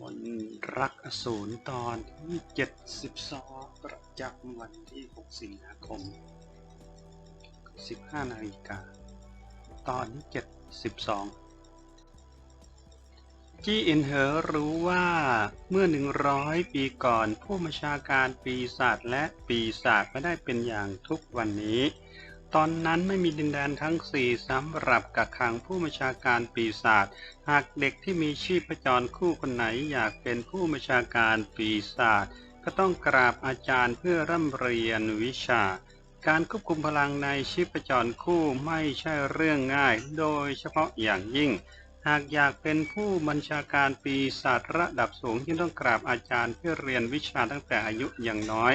มนรักอสูรตอนที่72 ประจำวันที่ 6 สิงหาคม 15 นาฬิกา ตอนที่ 72 จี้อินเหอรู้ว่าเมื่อ 100 ปีก่อน ผู้บัญชาการปีศาจและปีศาจไม่ได้เป็นอย่างทุกวันนี้ ตอนนั้นไม่มีดินแดนทั้งสี่สำหรับกักขังผู้บัญชาการปีศาจ หากเด็กที่มีชีพจรคู่คนไหนอยากเป็นผู้บัญชาการปีศาจ ก็ต้องกราบอาจารย์เพื่อร่ำเรียนวิชา การควบคุมพลังในชีพจรคู่ไม่ใช่เรื่องง่าย โดยเฉพาะอย่างยิ่ง หากอยากเป็นผู้บัญชาการปีศาจระดับสูงที่ต้องกราบอาจารย์เพื่อเรียนวิชาตั้งแต่อายุอย่างน้อย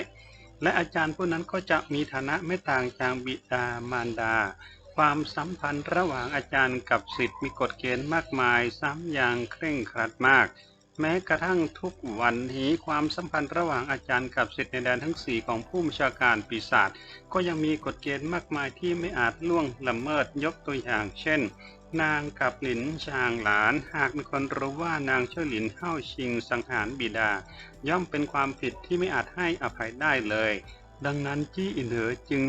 และอาจารย์ผู้นั้นก็จะมีฐานะไม่ต่างจากบิดามารดา ความสัมพันธ์ระหว่างอาจารย์กับศิษย์มีกฎเกณฑ์มากมายซ้ำอย่างเคร่งครัดมาก แม้กระทั่งทุกวันนี้ความสัมพันธ์ระหว่างอาจารย์กับศิษย์ในแดนทั้งสี่ของผู้บัญชาการปีศาจก็ยังมีกฎเกณฑ์มากมายที่ไม่อาจล่วงละเมิดยกตัวอย่างเช่น นางกับหลินชางหลาน หากมีคนรู้ว่านางเช่าหลินเข้าชิงสังหารบิดา ย่อมเป็นความผิดที่ไม่อาจให้อภัยได้เลย ดังนั้นจี้อินเหอจึง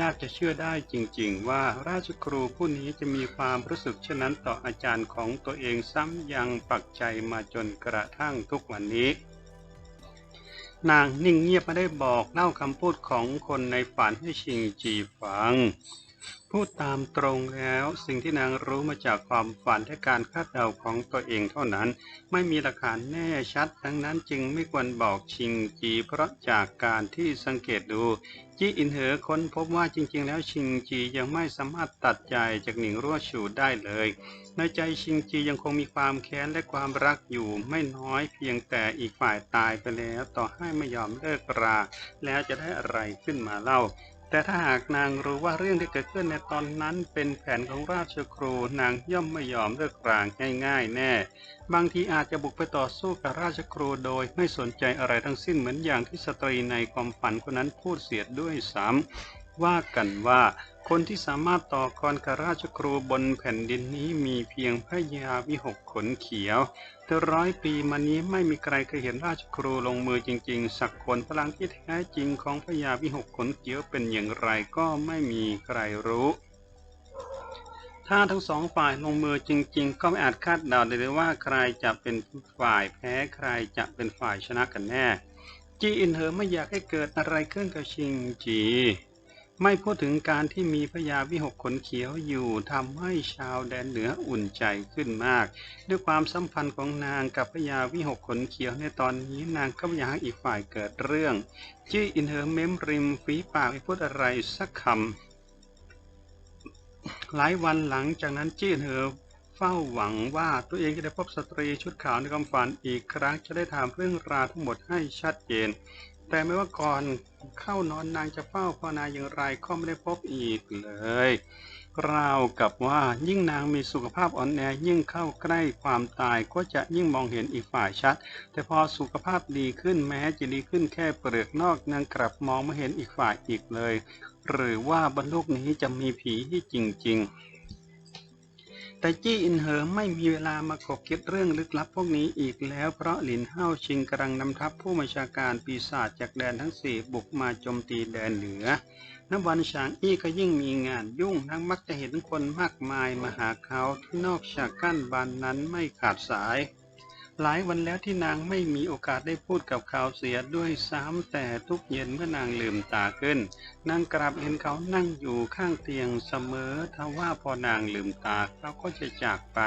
ยากจะเชื่อได้จริง ๆ ว่าราชครูผู้นี้จะมีความรู้สึกเช่นนั้นต่ออาจารย์ของตัวเองซ้ำยังปักใจมาจนกระทั่งทุกวันนี้ นางนิ่งเงียบไม่ได้บอกเล่าคำพูดของคนในฝันให้ชิงจีฟัง พูดตามตรงแล้ว สิ่งที่นางรู้มาจากความฝันและการคาดเดาของตัวเองเท่านั้น ไม่มีหลักฐานแน่ชัด ดังนั้นจึงไม่ควรบอกชิงจีเพราะจากการที่สังเกตดูจีอินเหอค้นพบว่าจริง ๆ แล้วชิงจียังไม่สามารถตัดใจจากหนิงรั่วชูได้เลย ในใจชิงจียังคงมีความแค้นและความรักอยู่ไม่น้อยเพียงแต่อีกฝ่ายตายไปแล้ว ต่อให้ไม่ยอมเลิกรา แล้วจะได้อะไรขึ้นมาเล่า แต่ถ้าหากนางรู้ว่าเรื่องที่เกิดขึ้นในตอนนั้นเป็นแผนของราชครูนางย่อมไม่ยอมเลิกรางง่ายๆ แน่ บางทีอาจจะบุกไปต่อสู้กับราชครูโดยไม่สนใจอะไรทั้งสิ้นเหมือนอย่างที่สตรีในความฝันคนนั้นพูดเสียดด้วยซ้ำ ว่ากันว่าคนที่สามารถต่อกรกับราชครูบนแผ่นดินนี้มีเพียงพระยาวิหกขนเขียวแต่ร้อยปีมานี้ไม่มีใครเคยเห็นราชครูลงมือจริง ๆ สักคนพลังที่แท้จริงของพระยาวิหกขนเขียวเป็นอย่างไรก็ไม่มีใครรู้ ถ้าทั้งสองฝ่ายลงมือจริง ๆ ก็ไม่อาจคาดเดาได้เลยว่าใครจะเป็นฝ่ายแพ้ใครจะเป็นฝ่ายชนะกันแน่ จีอินเหอไม่อยากให้เกิดอะไรขึ้นกับชิงจี ไม่พูดถึงการที่มีพญาวิหกขนเขียวอยู่ทำให้ชาวแดนเหนืออุ่นใจขึ้นมาก ด้วยความสัมพันธ์ของนางกับพญาวิหกขนเขียวในตอนนี้นางก็อยากให้อีกฝ่ายเกิดเรื่อง จี้อินเหอเม้มริมฝีปากไม่พูดอะไรสักคำหลายวันหลังจากนั้นจี้อินเหอเฝ้าหวังว่าตัวเองจะได้พบสตรีชุดขาวในความฝันอีกครั้งจะได้ถามเรื่องราวทั้งหมดให้ชัดเจน แต่ไม่ว่าก่อนเข้านอนนางจะเฝ้าภาวนาอย่างไรก็ไม่ได้พบอีกเลยราวกับว่ายิ่งนางมีสุขภาพอ่อนแอยิ่งเข้าใกล้ความตายก็จะยิ่งมองเห็นอีกฝ่ายชัด แต่พอสุขภาพดีขึ้นแม้จะดีขึ้นแค่เปลือกนอกนางกลับมองไม่เห็นอีกฝ่ายอีกเลย หรือว่าบนโลกนี้จะมีผีที่จริง ๆ แต่จี้อินเหอไม่มีเวลามาขบคิดเรื่องลึกลับพวกนี้อีกแล้ว เพราะหลินเฮาชิงกำลังนำทัพผู้บัญชาการปีศาจจากแดนทั้งสี่บุกมาโจมตีแดนเหนือนับวันฉางอี้ก็ยิ่งมีงานยุ่งทั้งมักจะเห็นคนมากมายมาหาเขาที่นอกฉากกั้นบานนั้นไม่ขาดสาย หลายวันแล้วที่นางไม่มีโอกาสได้พูดกับเขาเสียด้วยซ้ำแต่ทุกเย็นเมื่อนางลืมตาขึ้น นางกลับเห็นเขานั่งอยู่ข้างเตียงเสมอทว่าพอนางลืมตาเขาก็จะจากไป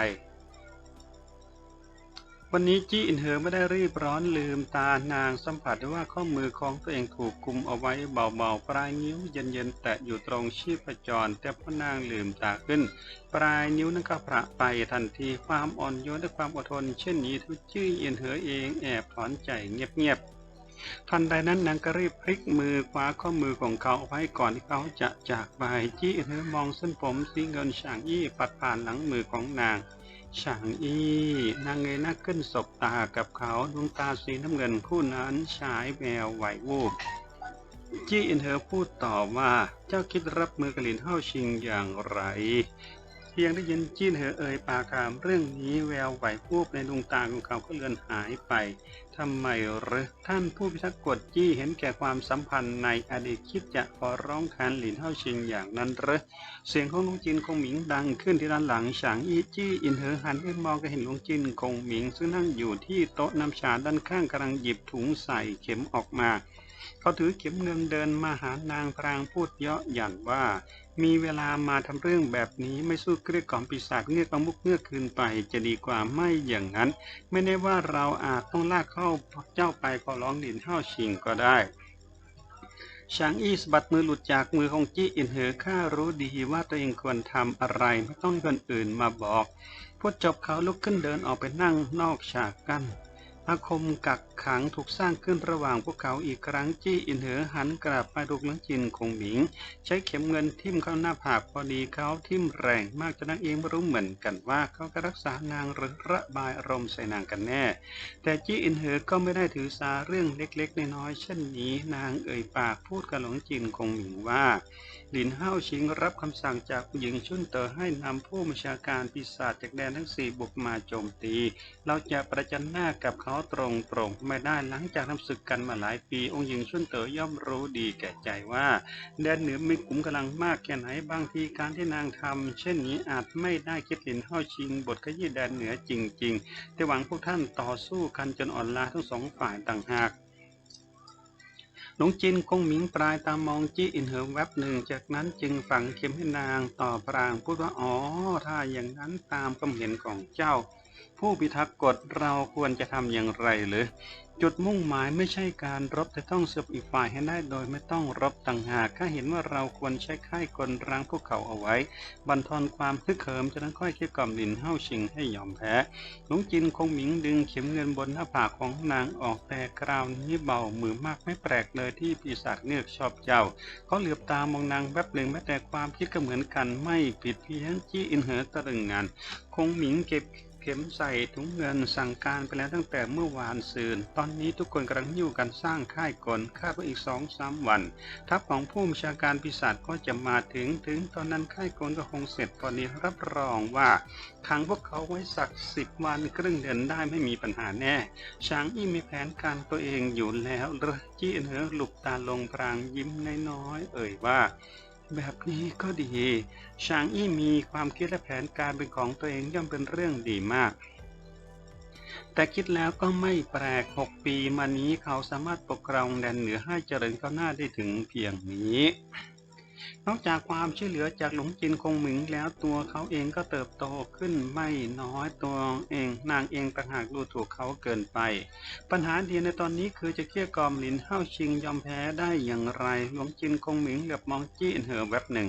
วันนี้จี้อินเหอไม่ได้รีบร้อนลืมตานางสัมผัสได้ว่าข้อมือของตัวเองถูกกุมเอาไว้เบาๆ ปลายนิ้วเย็นๆ แตะอยู่ตรงชีพจร แต่พอนางลืมตาขึ้น ปลายนิ้วนั้นก็พระไปทันทีความอ่อนโยนและความอดทน เช่นนี้ทุกจี้อินเหอเองแอบถอนใจเงียบๆทันใดนั้นนางก็รีบพลิกมือคว้าข้อมือของเขาเอาไว้ก่อนที่เขาจะจากไปจี้อินเหอมองเส้นผมสีเงินฉางยี่ปัดผ่านหลังมือของนาง ฉางอี้นางเงยหน้าขึ้นสบตากับเขาดวงตาสีน้ำเงินคู่นั้นฉายแววไหววูบจี้อินเธอพูดต่อว่าเจ้าคิดรับมือกับหลินเฮาชิงอย่างไร เพียงได้ยินจีนเธอเอ่ยปากคามเรื่องนี้แววไหววูบในดวงตาของเขาก็เลือนหายไป ทำไมหรือท่านผู้พิทักษ์กฎจี้เห็นแก่ความสัมพันธ์ในอดีตคิดจะขอร้องแทนหลินเฮาชิงอย่างนั้นหรือเสียงของลวงจินคงหมิงดังขึ้นที่ด้านหลังฉางอี้จี้อินเหอหันไปมองก็เห็นลวงจินคงหมิง ซึ่งนั่งอยู่ที่โต๊ะน้ำชาด้านข้างกำลังหยิบถุงใส่เข็มออกมา เขาถือเข็มเงินเดินมาหานางพรางพูดเยาะหยันว่า มีเวลามาทำเรื่องแบบนี้ไม่สู้เกลี้ยกล่อมปีศาจเงือกประมุกเงือกคืนไป จะดีกว่าไม่อย่างนั้น ไม่แน่ว่าเราอาจต้องลากเข้าเจ้าไปขอร้องดินเท่าชิงก็ได้ชางอี้สะบัดมือหลุดจากมือของจี้อินเหอข้ารู้ดีว่าตัวเองควรทำอะไรไม่ต้องคนอื่นมาบอกพูดจบเขาลุกขึ้นเดินออกไปนั่งนอกฉากกั้น อาคมกักขังถูกสร้างขึ้นระหว่างพวกเขาอีกครั้งจี้อินเหอหันกลับไปดูกลังจินคงหมิง ใช้เข็มเงินทิ่มเข้าหน้าผากพอดีเขาทิ่มแรงมากจนนางเองไม่รู้เหมือนกันว่าเขาจะรักษานางหรือระบายอารมณ์ใส่นางกันแน่ แต่จี้อินเหอก็ไม่ได้ถือสาเรื่องเล็กๆน้อยๆเช่นนี้นางเอ่ยปากพูดกับหลวงจินคงหมิงว่า หลินเฮาชิงรับคำสั่งจากผู้หญิงชุนเตอให้นำผู้บัญชาการปีศาจจากแดนทั้งสี่บุกมาโจมตี เราจะประจันหน้ากับเขาตรงๆไม่ได้หลังจากทำศึกกันมาหลายปี องค์หญิงชุนเตอย่อมรู้ดีแก่ใจว่า แดนเหนือมีกลุ่มกำลังมากแค่ไหนบางทีการที่นางทำเช่นนี้อาจไม่ได้คิดหลินเฮาชิง บทขยี้แดนเหนือจริงๆแต่หวังพวกท่านต่อสู้กันจนอ่อนล้าทั้งสองฝ่ายต่างหาก หลวงจินคงหมิงปลายตามองจี้อินเหอแวบหนึ่ง จากนั้นจึงฝังเข็มให้นางต่อพรางพูดว่าอ๋อถ้าอย่างนั้นตามความเห็นของเจ้า ผู้พิทักษ์กฎเราควรจะทำอย่างไรหรือ จุดมุ่งหมายไม่ใช่การรบแต่ต้องเสืบอีกฝ่ายให้ได้โดยไม่ต้องรบต่างหากข้าเห็นว่าเราควรใช้ค่ายกลรังพวกเขาเอาไว้ บันทอนความฮึกเหิมจะนั้นค่อยเคี่ยกล่อมดินเฮ้าชิงให้ยอมแพ้หลวงจินคงหมิงดึงเข็มเงินบนหน้าผากของนางออกแต่คราวนี้เบามือมากไม่แปลกเลยที่ปีศาจเงือกชอบเจ้าเขาเหลือบตามองนางแวบหนึ่งแม้แต่ความคิดก็เหมือนกันไม่ผิดเพี้ยนจี้อินเหอตะลึงงาน คงหมิงเก็บ เข็มใส่ถุงเงินสั่งการไปแล้วตั้งแต่เมื่อวานซืน ตอนนี้ทุกคนกำลังยู่กันสร้างค่ายกลคาดว่าอีกสองสามวัน ทัพของผู้บัญชาการปีศาจก็จะมาถึง ถึงตอนนั้นค่ายกลก็คงเสร็จตอนนี้รับรองว่าขังพวกเขาไว้สักสิบวันครึ่งเดือนได้ไม่มีปัญหาแน่ ช้างอี้มีแผนการตัวเองอยู่แล้วเรอจี้เหนือหลุบตาลงพรางยิ้มน้อยๆเอ่ยว่า แบบนี้ก็ดี ชางอี้มีความคิดและแผนการเป็นของตัวเองย่อมเป็นเรื่องดีมาก แต่คิดแล้วก็ไม่แปลกหกปีมานี้เขาสามารถปกครองแดนเหนือให้เจริญก้าวหน้าได้ถึงเพียงนี้นอกจากความช่วยเหลือจากหลงจินคงหมิงแล้วตัวเขาเองก็เติบโตขึ้นไม่น้อยตัวเองนางเองต่างหากดูถูกเขาเกินไป ปัญหาเดียวในตอนนี้คือจะเกลี้ยกล่อมหลินเฮ้าชิงยอมแพ้ได้อย่างไร หลงจินคงหมิงเหลือบมองจี้อินเหอแวบหนึ่ง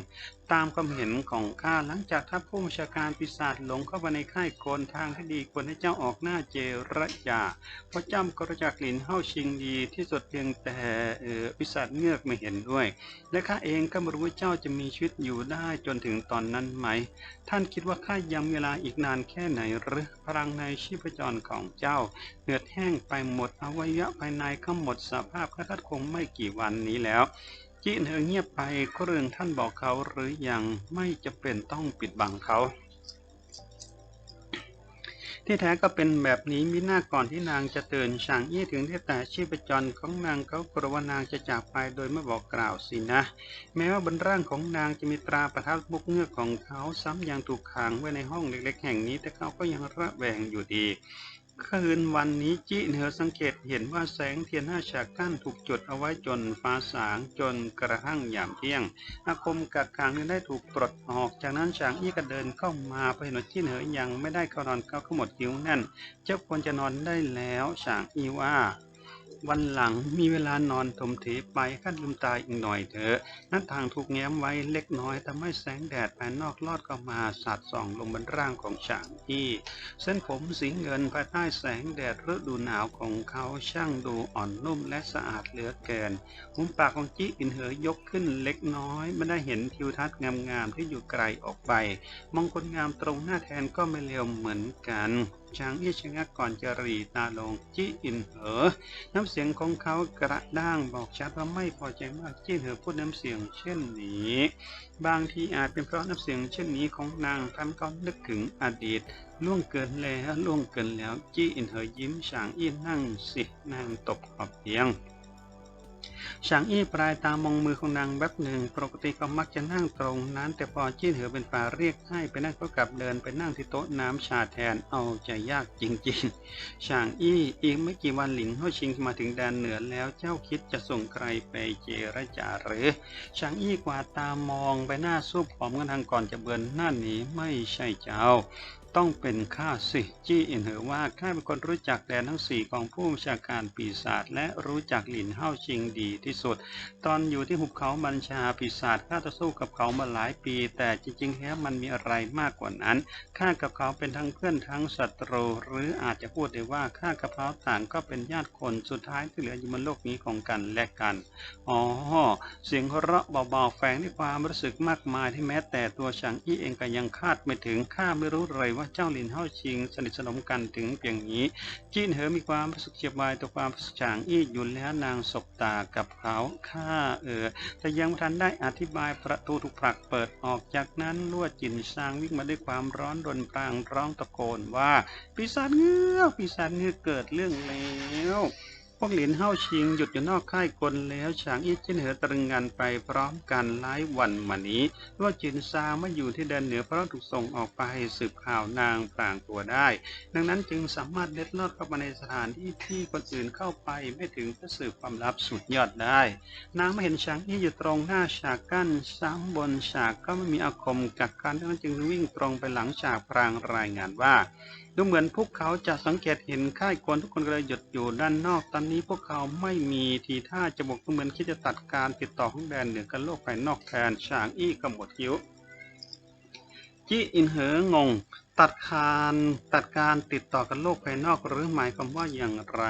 ตามความเห็นของข้าหลังจากทัพผู้บัญชาการปีศาจหลงเข้ามาในค่ายโกนทางที่ดีควรให้เจ้าออกหน้าเจรจาเพราะจำกระจักหลินเฮ้าชิงดีที่สุดเพียงแต่ออปีศาจเงือกไม่เห็นด้วย และข้าเองก็ไม่รู้ว่าเจ้าจะมีชีวิตอยู่ได้จนถึงตอนนั้นไหม ท่านคิดว่าข้ายังเวลาอีกนานแค่ไหนหรือพลังในชีพจรของเจ้า เหือดแห้งไปหมดอวัยวะภายในก็หมดสภาพคาดคงไม่กี่วันนี้แล้วจีนเธอเงียบไปก็เรื่องท่านบอกเขาหรือยังไม่จะเป็นต้องปิดบังเขา ที่แท้ก็เป็นแบบนี้มิหน้าก่อนที่นางจะเตือนช่างอี้ถึงได้แต่ชีพจรของนางเขากลัวว่านางจะจากไปโดยไม่บอกกล่าวสินะ แม้ว่าบนร่างของนางจะมีตราประทับบุกเงือกของเขาซ้ำยังถูกขังไว้ในห้องเล็กๆ แห่งนี้แต่เขาก็ยังระแวงอยู่ดี คืนวันนี้จิเหนือสังเกตเห็นว่าแสงเทียนหน้าฉากกั้นถูกจุดเอาไว้จนฟ้าสางจนกระทั่งยามเที่ยง อาคมกักขังนั้นได้ถูกปลดออกจากนั้นฉางอี้ก็เดินเข้ามาไปเห็นว่าจิเหนือยังไม่ได้เข้านอนเขาก็หมดคิ้วแน่น เจ้าควรจะนอนได้แล้วฉางอี้ว่า วันหลังมีเวลานอนถมถีไปขั้นลืมตาอีกหน่อยเถอะหน้าต่างถูกแง้มไว้เล็กน้อยทำให้แสงแดดภายนอกลอดเข้ามาสาดส่องลงบนร่างของฉางอี้เส้นผมสีเงินภายใต้แสงแดดฤดูหนาวของเขาช่างดูอ่อนนุ่มและสะอาดเหลือเกินมุมปากของจิอินเหอยกขึ้นเล็กน้อยไม่ได้เห็นทิวทัศน์งามๆที่อยู่ไกลออกไป มองคนงามตรงหน้าแทนก็ไม่เลวเหมือนกัน จางอี้ชะงักก่อนจะหรีตาลงจี้อินเหอ น้ำเสียงของเขากระด้างบอกชัดว่าไม่พอใจมากจี้เหอพูดน้ำเสียงเช่นนี้ บางทีอาจเป็นเพราะน้ำเสียงเช่นนี้ของนางทำเขานึกถึงอดีตล่วงเกินแล้วล่วงเกินแล้วจี้อินเหอยิ้มฉางอี้นั่งสินางตกขอบเตียง ฉางอี้ปลายตามองมือของนางแวบหนึ่ง ปกติเขามักจะนั่งตรงนั้น แต่พอจี้เหอเป็นฝ่าเรียกให้ไปนั่งก็กลับเดินไปนั่งที่โต๊ะน้ำชาแทนเอาใจยากจริงๆฉางอี้อีกไม่กี่วันหลิงเฮาชิงมาถึงแดนเหนือแล้วเจ้าคิดจะส่งใครไปเจรจาหรือฉางอี้กวาดตามองไปหน้าซูบผอมกันทางก่อนจะเบือนหน้าหนีไม่ใช่เจ้า ต้องเป็นข้าสิจี้อินเหอว่าข้าเป็นคนรู้จักแดนทั้งสี่ของผู้บัญชาการปีศาจและรู้จักหลินเฮาชิงดีที่สุด ตอนอยู่ที่หุบเขาบัญชาปีศาจข้าต่อสู้กับเขามาหลายปี แต่จริงๆแล้วมันมีอะไรมากกว่านั้นข้ากับเขาเป็นทั้งเพื่อนทั้งศัตรู หรืออาจจะพูดได้ว่าข้ากับเขาต่างก็เป็นญาติคนสุดท้ายที่เหลืออยู่บนโลกนี้ของกันและกันอ๋อเสียงเราะเบาๆแฝงด้วยความรู้สึกมากมายที่แม้แต่ตัวฉางอี้เองก็ยังคาดไม่ถึงข้าไม่รู้เลยว่าเจ้าลินเฮาชิง สนิทสนมกันถึงเพียงนี้ จีนเหอมีความรู้สึกเฉียบบายต่อความฉางอี้อยู่แล้วนางศบตากับเขาข้าเออ แต่ยังทันได้อธิบายประตูถูกผลักเปิดออกจากนั้นลวดจินซางวิ่งมาด้วยความร้อนรนปรางร้องตะโกนว่าปีศาจเงือกปีศาจเงือกเกิดเรื่องแล้ว วกเหลินเฮาชิงหยุดอยู่นอกค่ายกลแล้วฉางอี้จินเหอตรึงงานไปพร้อมกันหลายวันมานี้ลวดจินซาไม่อยู่ที่แดนเหนือเพราะถูกส่งออกไปสืบข่าวนางพรางตัวได้ ดังนั้นจึงสามารถเล็ดลอดเข้ามาในสถานที่ที่คนอื่นเข้าไปไม่ถึงเพื่อสืบความลับสุดยอดได้ นางไม่เห็นช้างที่อยู่ตรงหน้าฉากกั้นซ้ำบนฉากก็ไม่มีอาคมกักกันดังนั้นจึงวิ่งตรงไปหลังฉากพรางรายงานว่า ดูเหมือนพวกเขาจะสังเกตเห็นค่ายคนทุกคนก็เลยหยุดอยู่ด้านนอก ตอนนี้พวกเขาไม่มีทีท่าจะบอกดูเหมือนคิดจะตัดการติดต่อของแดนเหนือกับโลกภายนอกแทนฉางอี้กำหมดคิ้ว จี้อินเหองง ตัดคานตัดการติดต่อกับโลกภายนอกหรือหมายความว่าอย่างไร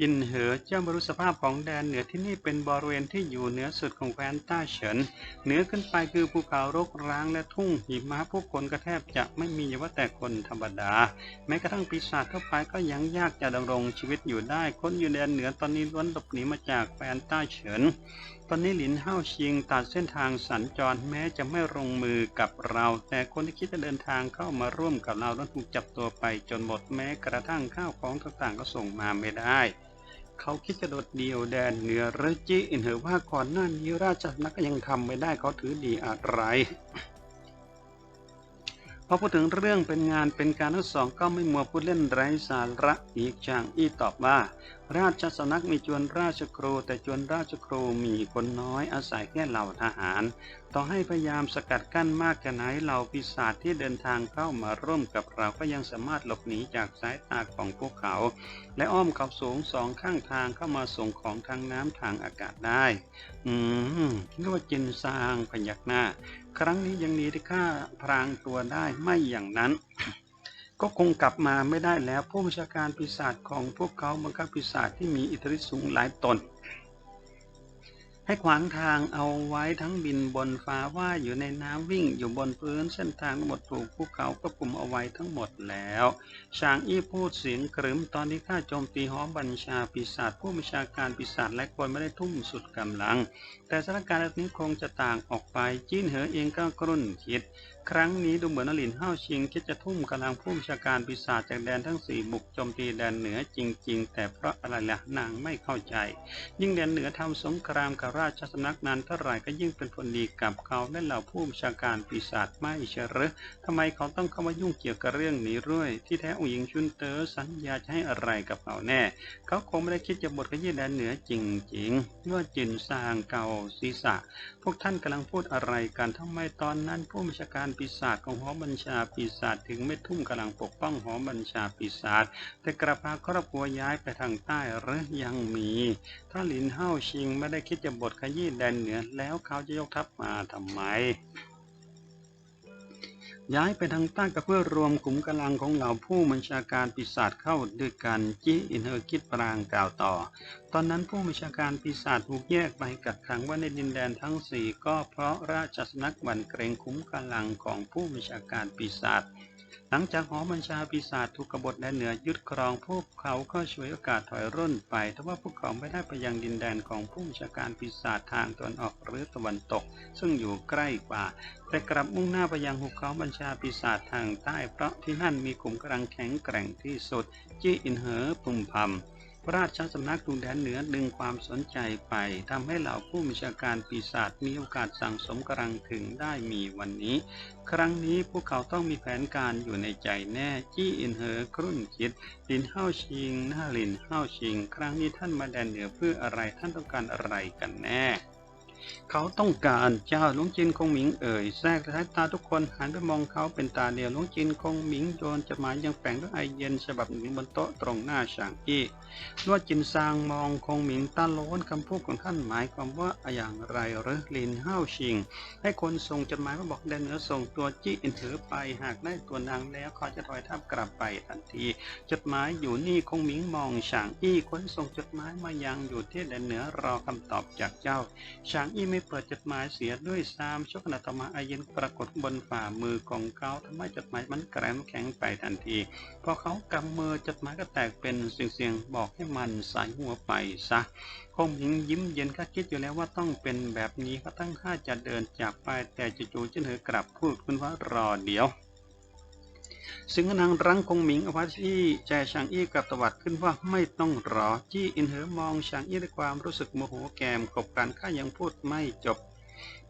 อินเหอเจ้าไม่รู้สภาพของแดนเหนือที่นี่เป็นบริเวณที่อยู่เหนือสุดของแคว้นต้าเฉินเหนือขึ้นไปคือภูเขารกร้างและทุ่งหิมะผู้คนก็แทบจะไม่มีอย่าว่าแต่คนธรรมดา แม้กระทั่งปีศาจทั่วไปก็ยังยากจะดำรงชีวิตอยู่ได้ คนอยู่แดนเหนือตอนนี้ล้วนหลบหนีมาจากแคว้นต้าเฉิน ตอนนี้หลินเฮาชิงตัดเส้นทางสัญจรแม้จะไม่ลงมือกับเรา แต่คนที่คิดจะเดินทางเข้ามาร่วมกับเราต้องถูกจับตัวไปจนหมดแม้กระทั่งข้าวของต่างๆก็ส่งมาไม่ได้ เขาคิดจะโดดเดี่ยวแดนเหนือหรือจีอินเหอว่าก่อนหน้านี้ราชนักก็ยังทำไม่ได้เขาถือดีอะไรพอพูดถึงเรื่องเป็นงานเป็นการทั้งสองก็ไม่มัวพูดเล่นไร้สาระอีกจางอี้ตอบว่า ราชสำนักมีจวนราชครูแต่จวนราชครูมีคนน้อยอาศัยแค่เหล่าทหาร ต่อให้พยายามสกัดกั้นมากแค่ไหนเหล่าปีศาจที่เดินทางเข้ามาร่วมกับเราก็ยังสามารถหลบหนีจากสายตาของพวกเขา และอ้อมเขาสูงสองข้างทางเข้ามาส่งของทางน้ำทางอากาศได้ อืมนึกว่าจินซางพยักหน้า ครั้งนี้ยังหนีที่ข้าพรางตัวได้ไม่อย่างนั้น ก็คงกลับมาไม่ได้แล้วผู้บัญชาการปีศาจของพวกเขาบังคับปีศาจที่มีอิทธิฤทธิ์สูงหลายตน ให้ขวางทางเอาไว้ทั้งบินบนฟ้าว่าอยู่ในน้ำวิ่งอยู่บนพื้นเส้นทางทั้งหมดถูกภูเขาควบคุมเอาไว้ทั้งหมดแล้วชางอี้พูดเสียงกรึมตอนนี้ข้าโจมตีหอบัญชาปีศาจผู้บัญชาการปีศาจและคนไม่ได้ทุ่มสุดกำลัง แต่สถานการณ์นี้คงจะต่างออกไปจีนเหอเองก็กรุ่นคิด ครั้งนี้ดูเหมือนนลินเฮาชิงคิดจะทุ่มกำลังผู้บัญชาการปีศาจจากแดนทั้งสี่บุกโจมตีแดนเหนือจริง ๆ แต่เพราะอะไรล่ะนางไม่เข้าใจ ยิ่งแดนเหนือทำสงครามกับราชสำนักนานเท่าไหร่ก็ยิ่งเป็นผลดีกับเขาและเหล่าผู้บัญชาการปีศาจไม่เชรอทำไมเขาต้องเข้ามายุ่งเกี่ยวกับเรื่องนี้ด้วย ที่แท้องค์หญิงชุนเตอสัญญาจะให้อะไรกับเขาแน่ เขาคงไม่ได้คิดจะบดขยี้แดนเหนือจริงๆเมื่อจินซางเกาศีรษะ พวกท่านกำลังพูดอะไรกันทำไมตอนนั้นผู้บัญชาการปีศาจของหอบัญชาปีศาจถึงไม่ทุ่มกำลังปกป้องหอบัญชาปีศาจแต่กระพาครอบครัวย้ายไปทางใต้หรือยังมีถ้าหลินเฮาชิงไม่ได้คิดจะบดขยี้แดนเหนือแล้วเขาจะยกทัพมาทำไม ย้ายไปทางใต้ก็เพื่อรวมกลุ่มกำลังของเหล่าผู้บัญชาการปีศาจเข้าด้วยกันจีอินเฮอร์คิดปรางกล่าวต่อ ตอนนั้นผู้บัญชาการปีศาจถูกแยกไปกักขังไว้ในดินแดนทั้งสี่ก็เพราะราชสนักบันเกรงคุ้มกำลังของผู้บัญชาการปีศาจ หลังจากหอบัญชาปีศาจถูกกบฏแดนเหนือยึดครองพวกเขาก็ช่วยโอกาสถอยร่นไปแต่ว่าพวกเขาไม่ได้ไปยังดินแดนของผู้บัญชาการปีศาจทางตะวันออกหรือตะวันตก ซึ่งอยู่ใกล้กว่า แต่กลับมุ่งหน้าไปยังหุบเขาบัญชาปีศาจทางใต้เพราะที่นั่นมีกลุ่มกำลังแข็งแกร่งที่สุด จี้อินเหอปุ่มพำ ราชสำนักดูแดนเหนือดึงความสนใจไปทำให้เหล่าผู้มีชาการปีศาจมีโอกาสสั่งสมกำลังถึงได้มีวันนี้ ครั้งนี้พวกเขาต้องมีแผนการอยู่ในใจแน่จี้อินเหอครุ่นคิดลินเฮ้าชิงหน้าลินเฮ้าชิง ครั้งนี้ท่านมาแดนเหนือเพื่ออะไรท่านต้องการอะไรกันแน่ เขาต้องการเจ้าหลวงจินคงหมิงเอ่ยแทรกสายตาทุกคนหันไปมองเขาเป็นตาเดียวหลวงจินคงหมิงโยนจดหมายยังแฝงด้วยไอเย็นฉบับหนึ่งบนโต๊ะตรงหน้าฉางอี้ลวดจินซางมองคงหมิงตาโลนคำพูดของท่านหมายความว่าอย่างไรหรือลินเฮ้าชิง ให้คนส่งจดหมายมาบอกแดนเหนือส่งตัวจี้อินถือไปหากได้ตัวนางแล้วเขาจะถอยทัพกลับไปทันที จดหมายอยู่นี่คงหมิงมองฉางอี้คนส่งจดหมายมายังอยู่ที่แดนเหนือรอคำตอบจากเจ้าฉางอี้ไม่เปิดจดหมายเสียด้วยซ้ำชกขณะต่อมาอาเย็นปรากฏบนฝ่ามือของเขาทำให้จดหมายมันแกรมแข็งไปทันที พอเขากำมือจดหมายก็แตกเป็นเสียงๆบอกให้มันสายหัวไปซะคงหญิงยิ้มเย็นก็คิดอยู่แล้วว่าต้องเป็นแบบนี้ก็ตั้งค่าจะเดินจากไปแต่จู่ๆเจนเหอกลับพูดขึ้นว่ารอเดี๋ยว สิงห์นางรังคงหมิงอภัชอี้แจชางอี้กับตวัดขึ้นว่าไม่ต้องรอ จี้อินเหอมองชางอี้ด้วยความรู้สึกโมโหแกมกบกันข้ายังพูดไม่จบ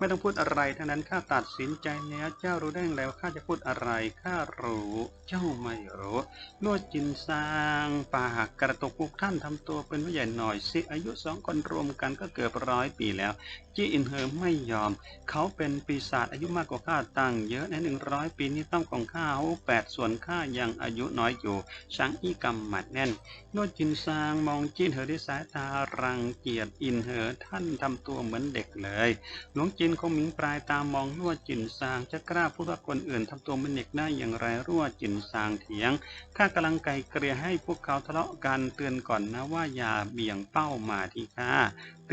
ไม่ต้องพูดอะไรทั้งนั้นข้าตัดสินใจแล้วเจ้ารู้ได้อย่างไรว่าข้าจะพูดอะไรข้ารู้เจ้าไม่รู้นวดจินซางปากกระตุกพวกท่านทำตัวเป็นผู้ใหญ่หน่อยสิอายุสองคนรวมกันก็เกือบร้อยปีแล้ว จี้อินเหอไม่ยอม เขาเป็นปีศาจอายุมากกว่าข้าตั้งเยอะในหนึ่งร้อยปีนี้ต้องของข้าแปดส่วนข้ายังอายุน้อยอยู่ช้างอี้กำหมัดแน่นนวดจินซางมองจีนเหอด้วยสายตารังเกียจอินเหอท่านทำตัวเหมือนเด็กเลยหลวงจินคงหมิงปลายตามมองรั่วจินซางจะกล้าพูดว่าคนอื่นทำตัวเป็นเด็กได้อย่างไรรั่วจินซางเถียงข้ากำลังไกลเกลี่ยให้พวกเขาทะเลาะกันเตือนก่อนนะว่าอย่าเบี่ยงเป้ามาที่ข้า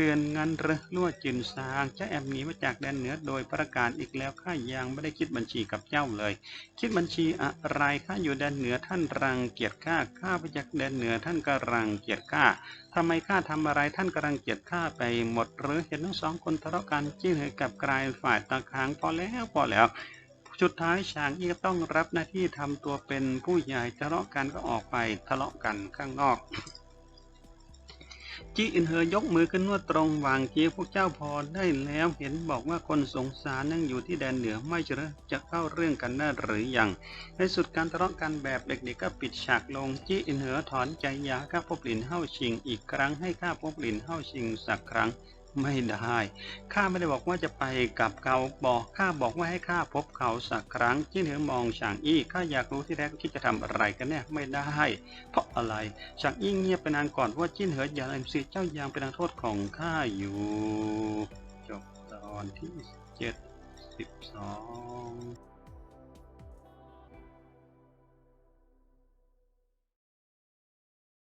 เตือนงันหรอลั่วจินซางจะแอบหนีมาจากแดนเหนือโดยประกาศอีกแล้วข้ายังไม่ได้คิดบัญชีกับเจ้าเลย คิดบัญชีอะไรข้าอยู่แดนเหนือท่านรังเกียจข้าข้าไปจากแดนเหนือท่านก็รังเกียจข้าทำไมข้าทำอะไรท่านก็รังเกียจข้าไปหมดหรือเห็นทั้งสองคนทะเลาะกันจี้เหยกับกลายฝ่ายตาค้างพอแล้วพอแล้วสุดท้ายฉางอี้ก็ต้องรับหน้าที่ทำตัวเป็นผู้ใหญ่ทะเลาะกันก็ออกไปทะเลาะกันข้างนอก จีอินเหอยกมือขึ้นนวดตรงวางเกียพวกเจ้าพอได้แล้วเห็นบอกว่าคนสงสารนั่งอยู่ที่แดนเหนือไม่เจอจะเข้าเรื่องกันได้หรือยังในสุดการทะเลาะกันแบบเด็กๆก็ปิดฉากลงจีอินเหอถอนใจยาข้าพบหลินเฮ้าชิง อีกครั้งให้ข้าพบหลินเฮ้าชิงสักครั้ง ไม่ได้ ข้าไม่ได้บอกว่าจะไปกับเขาบอกข้าบอกว่าให้ข้าพบเขาสักครั้งจิ้นเหนือมองฉางอี้ข้าอยากรู้ที่แรกคิดจะทำอะไรกันเนี่ยไม่ได้ เพราะอะไรฉางอี้เงียบไปนานก่อนว่าจิ้นเหอยาลืมสิเจ้ายางเป็นทางโทษของข้าอยู่จบตอนที่เจ็ดสิบสอง